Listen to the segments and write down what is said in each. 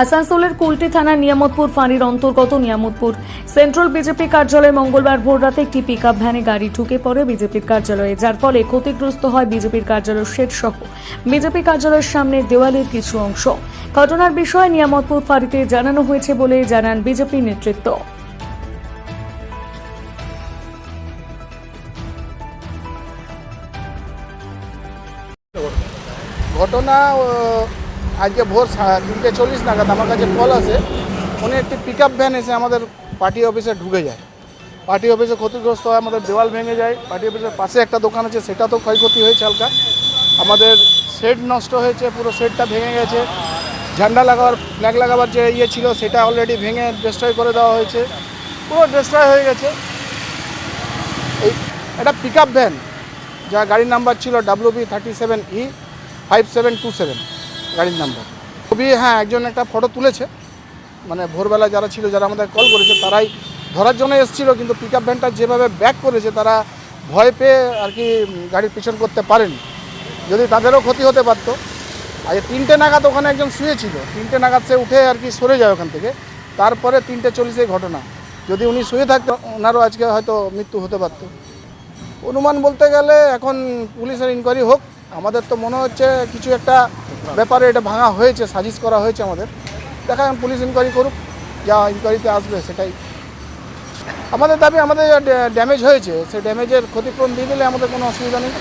আসানসোলের কুলটি থানার নিয়ামতপুর ফাঁড়ির অন্তর্গত নিয়ামতপুর। সেন্ট্রাল বিজেপি কার্যালয়ে মঙ্গলবার ভোররাতে একটি পিকআপ ভ্যানে গাড়ি ঢুকে পড়ে বিজেপির কার্যালয়ে, যার ফলে ক্ষতিগ্রস্ত হয় বিজেপির কার্যালয়ের শেড সহ বিজেপি কার্যালয়ের সামনে দেওয়ালের কিছু অংশ। ঘটনার বিষয়ে নিয়ামতপুর ফাঁড়িতে জানানো হয়েছে বলে জানান বিজেপি নেতৃত্ব। ঘটনা আজকে ভোর তিনটে চল্লিশ নাগাদ আমার কাছে কল আসে। উনি একটি পিক আপ ভ্যান এসে আমাদের পার্টি অফিসে ঢুকে যায়। পার্টি অফিসে ক্ষতিগ্রস্ত হয়, আমাদের দেওয়াল ভেঙে যায়। পার্টি অফিসের পাশে একটা দোকান আছে, সেটা তো ক্ষয়ক্ষতি হয়েছে হালকা। আমাদের শেড নষ্ট হয়েছে, পুরো শেডটা ভেঙে গেছে। ঝান্ডা লাগাবার ফ্ল্যাগ লাগাবার যে ইয়ে ছিল, সেটা অলরেডি ভেঙে ডিস্ট্রয় করে দেওয়া হয়েছে। পুরো ডিস্ট্রয় হয়ে গেছে। এই এটা পিক আপ ভ্যান যা গাড়ির নাম্বার ছিল W B thirty seven E five seven two seven গাড়ির নাম্বার ছবি হ্যাঁ একজন একটা ফটো তুলেছে। মানে ভোরবেলা যারা ছিল, যারা আমাদের কল করেছে, তারাই ধরার জন্য এসেছিল, কিন্তু পিক আপ ভ্যানটা যেভাবে ব্যাক করেছে, তারা ভয় পেয়ে আর কি গাড়ির পিছন করতে পারেনি। যদি তাদেরও ক্ষতি হতে পারতো। আজ তিনটে নাগাদ ওখানে একজন শুয়েছিল। তিনটে নাগাদ সে উঠে আর কি সরে যায় ওখান থেকে। তারপরে তিনটে চল্লিশে ঘটনা। যদি উনি শুয়ে থাকতো, ওনারও আজকে হয়তো মৃত্যু হতে পারতো। অনুমান বলতে গেলে এখন পুলিশের ইনকোয়ারি হোক আমাদের তো মনে হচ্ছে কিছু একটা ব্যাপারে এটা ভাঙা হয়েছে সাজিশ করা হয়েছে আমাদের। দেখা যাক পুলিশ ইনকোয়ারি করুক যা ইনকোয়ারিতে আসবে সেটাই। আমাদের দাবি আমাদের ড্যামেজ হয়েছে সেই ড্যামেজের ক্ষতিপূরণ দিয়ে দিলে আমাদের কোনো অসুবিধা নেই।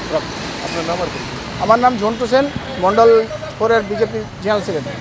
আপনার নাম আমার নাম ঝন্টু সেন মন্ডল ফোরের বিজেপি জেনারেল সেক্রেটারি।